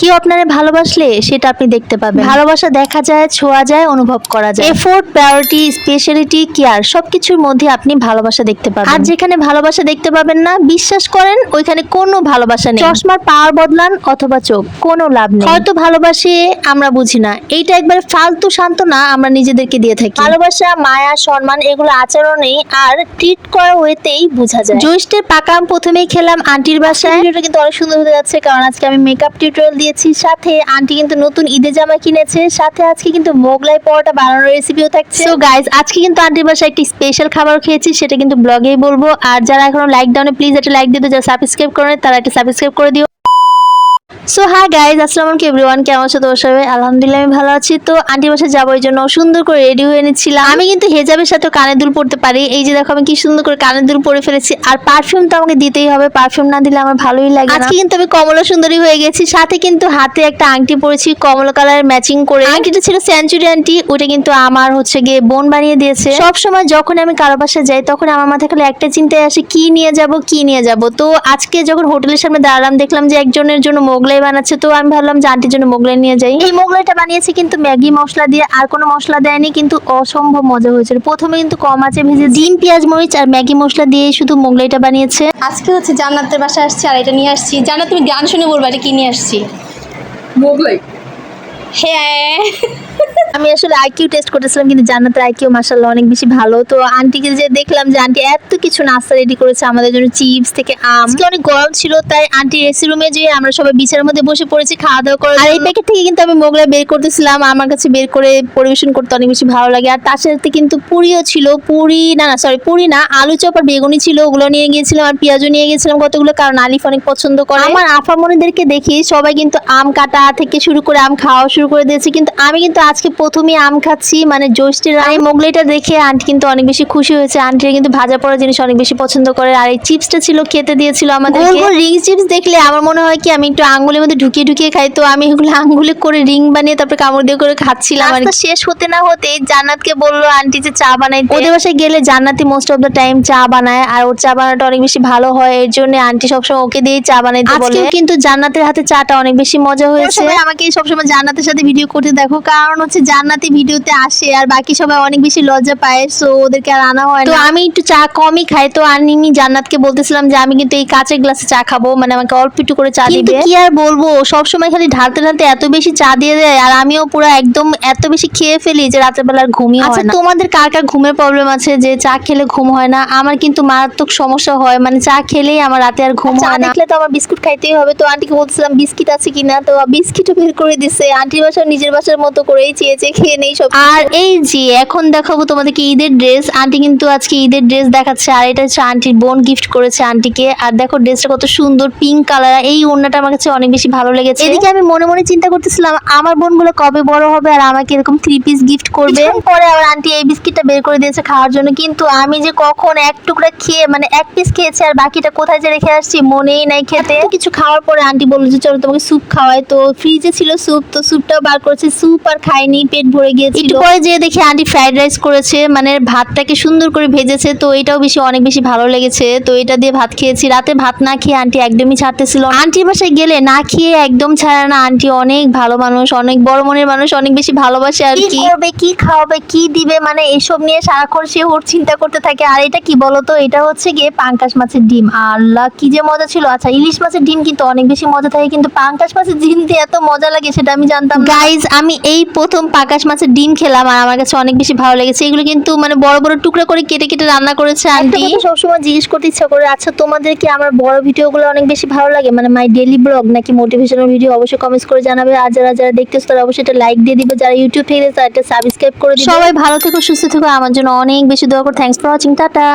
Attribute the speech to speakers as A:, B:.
A: কেউ আপনারে ভালোবাসলে সেটা আপনি দেখতে পাবেন। ভালোবাসা দেখা যায়, ছোঁয়া যায়, অনুভব করা যায়। এফোর্ট, প্রায়োরিটি, স্পেশালিটি, কেয়ার, সবকিছুর মধ্যে আপনি ভালোবাসা দেখতে পাবেন। আর যেখানে ভালোবাসা দেখতে পাবেন না, বিশ্বাস করেন, ওইখানে কোনো ভালোবাসা নেই। চশমার পাওয়ার বদলান অথবা চোখ, কোনো লাভ নেই। হয়তো ভালোবাসে আমরা বুঝি না। এইটা একবার ফালতু সান্ত্বনা আমরা নিজেদেরকে দিয়ে থাকি। ভালোবাসা, মায়া, সম্মান এগুলো আচরণেই আর ট্রিট করা ওয়েতেই বোঝা যায়। জৈষ্ঠের পাকা আম প্রথমেই খেলাম আন্টির বাসায়। ভিডিওটা কিন্তু অনেক সুন্দর হতে যাচ্ছে, কারণ আজকে আমি মেকআপ টিউটোরিয়াল দিয়েছি। সাথে আন্টি কিন্তু নতুন ঈদে জামা কিনেছে। সাথে আজকে কিন্তু মোগলাই পরোটা বানানোর রেসিপিও থাকছে। সো গাইজ আজকে কিন্তু আন্টির বাসায় একটি স্পেশাল খাবার খেয়েছি, সেটা কিন্তু ব্লগেই বলব। আর যারা এখনও লাইক ডাউনে প্লিজ একটা লাইক দিতে যারা সাবস্ক্রাইব করেন, তারা একটা সাবস্ক্রাইব করে দিও। সো হাই গাইজ আসসালামু আলাইকুম এভরিওয়ান কেমন আছো তোমার সবাই? আলহামদুলিল্লাহ আমি ভালো আছি। তো আন্টি বাসায় যাব এই জন্য সুন্দর করে রেডি হয়ে নিচ্ছিলাম। আমি কিন্তু হেজাবের সাথে কানের দুল পড়তে পারি। এই যে দেখো আমি কি সুন্দর করে কানের দুল পরে ফেলেছি। আর পারফিউম তো আমাকে দিতেই হবে। পারফিউম না দিলে আমার ভালোই লাগে। আজকে কিন্তু আমি কমলা সুন্দরী হয়ে গেছি। সাথে কিন্তু হাতে একটা আংটি পরেছি কমলা কালারের ম্যাচিং করে। আংটিটা ছিল সেঞ্চুরি আংটি ওটা কিন্তু আমার হচ্ছে গিয়ে বোন বানিয়ে দিয়েছে। সব সময় যখন আমি কারও বাসায় যাই তখন আমার মাথায় খালি একটা চিন্তায় আসে কি নিয়ে যাব কি নিয়ে যাব? তো আজকে যখন হোটেলের সামনে দাঁড়ালাম দেখলাম যে একজনের জন্য মোগলাই বানাচ্ছে তো আমি ভাবলাম যে আন্টির জন্য মোগলাই নিয়ে যাই। এই মোগলাইটা বানিয়েছে কিন্তু ম্যাগি মশলা দিয়ে আর কোনো মশলা দেয়নি কিন্তু অসম্ভব মজা হয়েছিল। প্রথমে কিন্তু কম আছে ভেজে ডিম পেঁয়াজ মরিচ আর ম্যাগি মশলা দিয়ে শুধু মোগলাইটা বানিয়েছে।
B: আজকে হচ্ছে জান্নাতের বাসায় আসছি আর এটা নিয়ে আসছি। জান্নাত তুমি গান শুনে বলবা এটা কি নিয়ে আসছি?
C: মোগলাই।
B: হ্যাঁ।
A: আমি আসলে আইকিউ টেস্ট করেছিলাম কিন্তু জান্নাতের আইকিউ মাসাল্লাহ অনেক বেশি ভালো। তো আন্টিকে যে দেখলাম যে আন্টি এত কিছু নাস্তা রেডি করেছে আমাদের জন্য চিপস থেকে আম। আজকে অনেক গরম ছিল তাই আন্টি এসি রুমে যে আমরা সবাই বিছানার মধ্যে বসে পড়েছি খাওয়া দাওয়া করে আর এই প্যাকেট থেকে কিন্তু আমি মোগলাই বের করতেছিলাম আমার কাছে বের করে পরিবেশন করতে অনেক বেশি ভালো লাগে। আর তার সাথে কিন্তু পুরিও ছিল পুরি না না সরি পুরি না আলু চপ আর বেগুনি ছিল ওগুলো নিয়ে গিয়েছিলাম আর পেঁয়াজও নিয়ে গিয়েছিলাম কতগুলো কারণ আলিফ অনেক পছন্দ করে। আমার আফামনিদেরকে দেখি সবাই কিন্তু আম কাটা থেকে শুরু করে আম খাওয়া শুরু করে দিয়েছে কিন্তু আমি কিন্তু আজকে প্রথমেই আম খাচ্ছি মানে জ্যৈষ্ঠের আর এই মোগলাইটা দেখে আন্টি কিন্তু অনেক বেশি খুশি হয়েছে। আন্টিরা কিন্তু ভাজা পড়া জিনিস অনেক বেশি পছন্দ করে। আর এই চিপসটা ছিল খেতে দিয়েছিল আমাদের রিং চিপস দেখলে আমার মনে হয় কি আমি একটু আঙ্গুলের মধ্যে ঢুকিয়ে ঢুকিয়ে খাই। তো আমি এগুলো আঙ্গুলে করে রিং বানিয়ে তারপরে কামড় দিয়ে করে খাচ্ছিলাম আর। শেষ হতে না হতে জান্নাতকে বলল আন্টি যে চা বানাইতে ওদের বাসায় গেলে জান্নাতি মোস্ট অফ দ্য টাইম চা বানায় আর ওর চা বানাটা অনেক বেশি ভালো হয়। এর জন্য আন্টি সবসময় ওকে দিয়ে চা বানাইতে বলে। কিন্তু জান্নাতের হাতে চাটা অনেক বেশি মজা হয়েছে। আমাকে সবসময় জান্নাতের সাথে ভিডিও করতে দেখো। কারণ হচ্ছে জান্নাতি ভিডিওতে আসে আর বাকি সবাই অনেক বেশি লজ্জা পায় সো ওদেরকে আর আনা হয় তো আমি একটু চা কমই খাই তো আনিনি জান্নাতকে বলতেছিলাম যে আমি কিন্তু এই কাঁচের গ্লাসে চা খাব মানে আমাকে অল্প একটু করে চা দিবে। কি আর বলব সব সময় খালি ঢালতে ঢালতে এত বেশি চা দিয়ে দেয় আর আমিও পুরো একদম এত বেশি খেয়ে ফেলি যে রাতের বেলা আর ঘুমই হয় না। তোমাদের কার কার ঘুমের প্রবলেম আছে যে চা খেলে ঘুম হয় না? আমার কিন্তু মারাত্মক সমস্যা হয় মানে চা খেলেই আমার রাতে আর ঘুম হয় না। দেখলে তো আমার বিস্কুট খাইতেই হবে তো আন্টিকে বলছিলাম বিস্কিট আছে কিনা? তো বিস্কিটও বের করে দিছে। আন্টির বাসা নিজের বাসার মতো করেই চেয়ে চেয়ে খেয়ে নেই সব। আর এই যে এখন দেখাবো তোমাদেরকে ঈদের ড্রেস আন্টি কিন্তু আজকে ঈদের ড্রেস দেখাচ্ছে আর এটা হচ্ছে আন্টির বোন গিফট করেছে আন্টিকে। আর দেখো ড্রেসটা কত সুন্দর পিঙ্ক কালার এই ওড়নাটা আমার কাছে অনেক বেশি ভালো লেগেছে। এদিকে আমি মনে মনে চিন্তা করতেছিলাম আমার বোনগুলো কবে বড় হবে আর আমাকে এরকম থ্রি পিস গিফট করবে? পরে আবার আন্টি এই বিস্কিটটা বের করে দিয়েছে খাওয়ার জন্য। কিন্তু আমি যে কখন এক টুকরা খেয়ে মানে এক পিস খেয়েছি আর বাকিটা কোথায় যে রেখে আসছি মনেই নাই খেতে। কিছু খাওয়ার পরে আন্টি বলল যে চলো তোমাকে স্যুপ খাওয়াই। তো ফ্রিজে ছিল স্যুপ তো স্যুপটাও বার করেছে। স্যুপ আর খাইনি পেট ভরে গিয়েছিল। একটু পরে যেয়ে দেখি আন্টি ফ্রাইড রাইস করেছে মানে ভাতটাকে সুন্দর করে ভেজেছে তো এটাও বেশি অনেক বেশি ভালো লেগেছে। তো এটা দিয়ে ভাত খেয়েছি। রাতে ভাত না খেয়ে আন্টি একদমই ছাড়তেছিল। আন্টির বাসায় গেলে না খেয়ে একদম ছাড়ে না। আন্টি অনেক ভালো মানুষ অনেক বড় মনের মানুষ অনেক বেশি ভালোবাসে আর কি করবে কি খাওয়াবে কি দিবে মানে এসব নিয়ে সারাক্ষণ সে ওর চিন্তা করতে থাকে। আর এটা কি বলতো? এটা হচ্ছে গিয়ে পাঙ্কাশ মাছের ডিম। আল্লাহ কি যে মজা ছিল। আচ্ছা ইলিশ মাছের ডিম কিন্তু অনেক বেশি মজা থাকে কিন্তু পাঙ্কাশ মাছের ডিম দিয়ে এত মজা লাগে সেটা আমি জানতাম গাইজ আমি এই প্রথম পাঙ্কাশ মাছের ডিম খেলাম আর আমার কাছে অনেক বেশি ভালো লেগেছে। এগুলো কিন্তু মানে বড় বড় টুকরা করে কেটে কেটে রান্না করেছে আন্টি। সবসময় জিজ্ঞেস করতে ইচ্ছা করে আচ্ছা তোমাদের কি আমার বড় ভিডিওগুলো অনেক বেশি ভালো লাগে? মানে মাই ডেলি ব্লগ নাকি মোটিভেশনাল ভিডিও অবশ্যই কমেন্টস করে জানাবে। আর যারা যারা দেখতেছো তারা অবশ্যই একটা লাইক দিয়ে দিবে। যারা ইউটিউব থেকে তারা একটা সাবস্ক্রাইব করে দিবে। সবাই ভালো থেকো সুস্থ থেকো। আমার জন্য অনেক বেশি দোয়া করো। Thanks for watching tata.